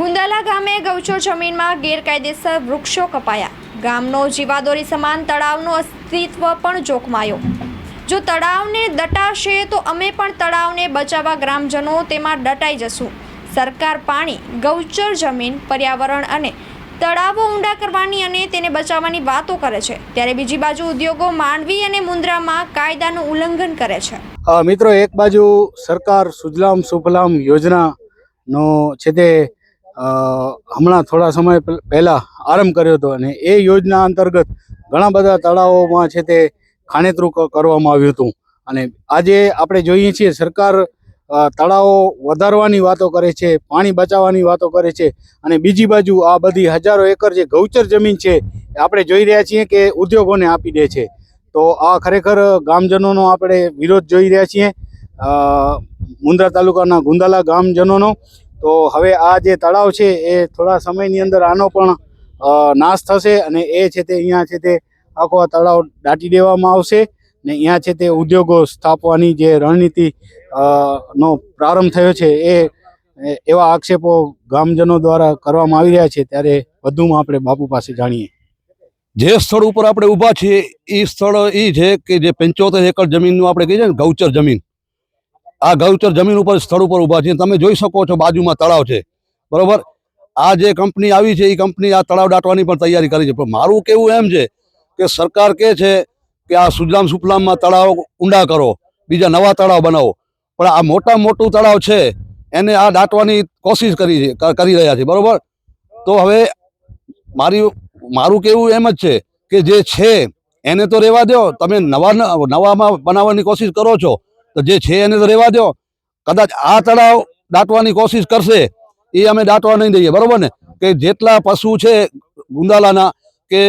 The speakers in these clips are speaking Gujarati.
ગુંદાલા ગામે ગૌચર જમીનમાં ગેરકાયદેસર વૃક્ષો કપાયા. ગામનો જીવાદોરી સમાન તળાવનું અસ્તિત્વ પણ જોખમાયો. જો તળાવને દટાશે તો અમે પણ તળાવને બચાવવા ગ્રામજનો તેમાં દટાઈ જશું. સરકાર પાણી, ગૌચર જમીન, પર્યાવરણ અને તળાવો ઊંડા કરવાની અને તેને બચાવવાની વાતો કરે છે. ત્યારે બીજી બાજુ ઉદ્યોગો માંડવી અને મુન્દ્રામાં કાયદાનું ઉલ્લંઘન કરે છે. મિત્રો, એક બાજુ સરકાર સુજલામ સુફલામ યોજનાનો છે તે હમણાં થોડા સમય પહેલાં આરંભ કર્યો હતો અને એ યોજના અંતર્ગત ઘણા બધા તળાવોમાં છે તે ખાણેતરું કરવામાં આવ્યું હતું. અને આજે આપણે જોઈએ છીએ સરકાર તળાવો વધારવાની વાતો કરે છે, પાણી બચાવવાની વાતો કરે છે અને બીજી બાજુ આ બધી હજારો એકર જે ગૌચર જમીન છે આપણે જોઈ રહ્યા છીએ કે ઉદ્યોગોને આપી દે છે. તો આ ખરેખર ગામજનોનો આપણે વિરોધ જોઈ રહ્યા છીએ. મુન્દ્રા તાલુકાના ગુંદાલા ગામજનોનો તો હવે આ જે તળાવ છે એ થોડા સમયની અંદર આનો પણ નાશ થશે અને એ છે તે અહીંયા છે તે આખો આ તળાવ દાટી દેવામાં આવશે ને અહીંયા છે તે ઉદ્યોગો સ્થાપવાની જે રણનીતિ નો પ્રારંભ થયો છે એ એવા આક્ષેપો ગામજનો દ્વારા કરવામાં આવી રહ્યા છે. ત્યારે વધુમાં આપણે બાપુ પાસે જાણીએ. જે સ્થળ ઉપર આપણે ઊભા છીએ એ સ્થળ એ છે કે જે પંચોતેર એકર જમીનનું આપણે કહીએ છીએ ને ગૌચર જમીન. આ ગૌચર જમીન ઉપર સ્થળ ઉપર ઊભા છે. તમે જોઈ શકો છો બાજુમાં તળાવ છે. બરાબર? આ જે કંપની આવી છે, એ કંપની આ તળાવ દાટવાની પણ તૈયારી કરી છે. પણ મારું કેવું એમ છે કે સરકાર કહે છે કે આ સુજલામ સુફલામમાં તળાવ ઊંડા કરો, બીજા નવા તળાવ બનાવો. પણ આ મોટા મોટું તળાવ છે, એને આ દાટવાની કોશિશ કરી કરી રહ્યા છે. બરાબર? તો હવે મારી, મારું કેવું એમ જ છે કે જે છે, એને તો રહેવા દો. તમે નવા નવામાં બનાવવાની કોશિશ કરો છો. તો જે છે એને તો રહેવા દો કદાચ આ તળાવ દાટવાની કોશિશ કરશે, એ અમે દાટવા નહીં દઈએ, બરાબર ને? કે જેટલા પશુ છે ગુંદાલાના, કે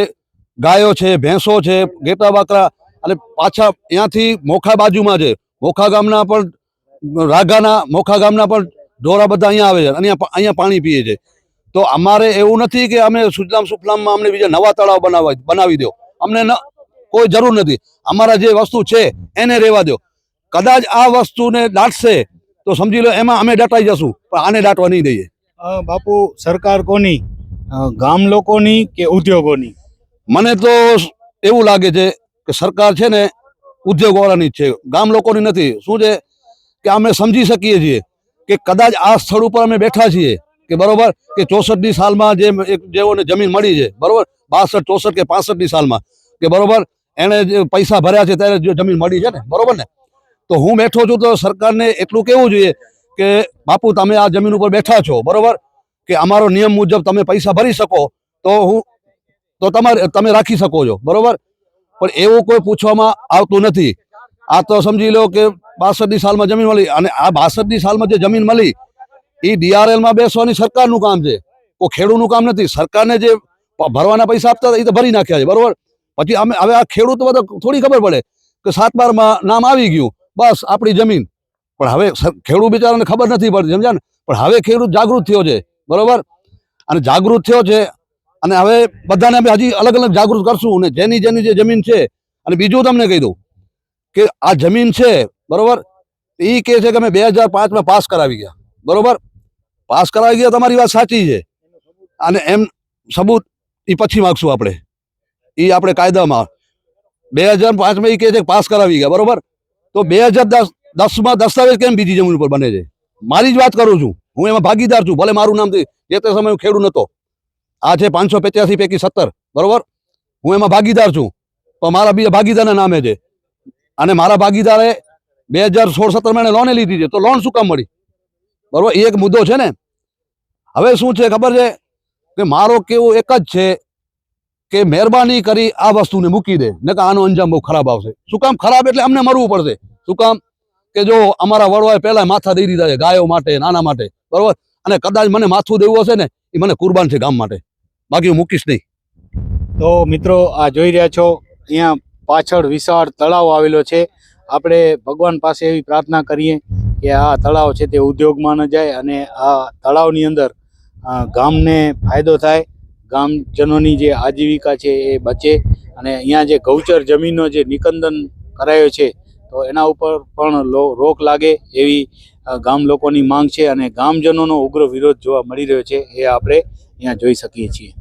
ગાયો છે, ભેંસો છે, ગેટા બાકરા, અને પાછા ત્યાંથી મોખા બાજુમાં છે. મોખા ગામના પણ, રાઘાના મોખા ગામના પણ ઢોરા બધા અહીંયા આવે છે, અને અહીંયા પાણી પીએ છે. તો અમારે એવું નથી કે અમે સુજલામ સુફલામમાં અમને બીજા નવા તળાવ બનાવવા, બનાવી દો અમને કોઈ જરૂર નથી. અમારા જે વસ્તુ છે, એને રહેવા દો કદાચ આ વસ્તુને દાટશે તો સમજી લો એમાં અમે દાટાઈ જશું પણ આને દાટવા નહીં દઈએ. બાપુ સરકાર કોની? ગામ લોકોની કે ઉદ્યોગોની? મને તો એવું લાગે છે કે સરકાર છે ને ઉદ્યોગવાળાની જ છે. ગામ લોકોની નથી. શું છે? કે અમે સમજી શકીએ છીએ કે કદાચ આ સ્થળ ઉપર અમે બેઠા છીએ કે બરોબર કે ચોસઠની સાલમાં જે એક જેઓને જમીન મળી છે બરોબર? બાસઠ ચોસઠ કે પાસઠની સાલમાં કે બરોબર? એણે જે પૈસા ભર્યા છે ત્યારે જે જમીન મળી છે ને બરોબર ને? તો હું બેઠો છું તો સરકારને એટલું કેવું જોઈએ કે, બાપુ, તમે આ જમીન ઉપર બેઠા છો, બરોબર? કે અમારો નિયમ મુજબ તમે પૈસા ભરી શકો, તો હું, તો તમારે, તમે રાખી શકો છો, બરોબર? પણ એવું કોઈ પૂછવામાં આવતું નથી. આ તો સમજી લો કે બાસઠની સાલમાં જમીન મળી, અને આ બાસઠની સાલમાં જે જમીન મળી, એ ડીઆરએલમાં બેસવાની સરકારનું કામ છે. કોઈ ખેડૂતનું કામ નથી. સરકારને જે ભરવાના પૈસા આપતા એ તો ભરી નાખ્યા છે, બરોબર? પછી અમે, હવે આ ખેડૂત થોડી ખબર પડે કે સાત બારમાં નામ આવી ગયું. બસ આપણી જમીન. પણ હવે ખેડૂત બિચારાને ખબર નથી પડતી, સમજ્યા ને? પણ હવે ખેડૂત જાગૃત થયો છે, બરોબર? અને જાગૃત થયો છે, અને હવે બધાને અમે હજી અલગ અલગ જાગૃત કરશું, અને જેની જેની જે જમીન છે, અને બીજું તમને કહી દઉં, કે આ જમીન છે, બરોબર? એ કહે છે કે અમે બે હજાર પાંચમાં પાસ કરાવી ગયા, બરોબર? પાસ કરાવી ગયા, તમારી વાત સાચી છે. અને એમ સબૂત એ પછી માગશું આપણે. એ આપણે કાયદામાં. બે હજાર પાંચમાં એ કહે છે પાસ કરાવી ગયા, બરોબર? તો બે હજાર દસ, દસમાં દસ્તાવેજ કેમ બીજી જમીન ઉપર બને છે? મારી જ વાત કરું છું. હું એમાં ભાગીદાર છું, ભલે મારું નામ જે તે સમયે હું ખેડૂત નહોતો આ છે પાંચસો પચાસી પૈકી સત્તર, બરોબર? હું એમાં ભાગીદાર છું. તો મારા બીજા ભાગીદારના નામે છે. અને મારા ભાગીદારે બે હજાર સોળ સત્તરમાં એને લોને લીધી છે. તો લોન શું કામ મળી? બરોબર? એ એક મુદ્દો છે ને. હવે શું છે ખબર છે? કે મારો કેવું એક જ છે. કે મહેરબાની કરી આ વસ્તુને મૂકી દે. ને કે આનો અંજામ બહુ ખરાબ આવશે. શું કામ ખરાબ એટલે અમને મરવું પડશે? શું કામ? કે જો અમારા વડવાએ પહેલા માથા દઈ દીધા છે ગાયો માટે, નાના માટે. બરોબર? અને કદાચ મને માથું દેવું હશે ને, એ મને કુરબાન છે ગામ માટે. બાકી હું મૂકીશ નહીં. તો મિત્રો, આ જોઈ રહ્યા છો, અહીંયા પાછળ વિશાળ તળાવ આવેલો છે. આપણે ભગવાન પાસે એવી પ્રાર્થના કરીએ કે આ તળાવ છે તે ઉદ્યોગમાં ન જાય અને આ તળાવની અંદર ગામને ફાયદો થાય. ગામજનોની જે આજીવિકા છે એ બચે અને અહીંયા જે ગૌચર જમીનનો જે નિકંદન કરાયો છે, તો એના ઉપર પણ રોક લાગે એવી ગામ લોકોની માંગ છે અને ગામજનોનો ઉગ્ર વિરોધ જોવા મળી રહ્યો છે, એ આપણે અહીંયા જોઈ શકીએ છીએ.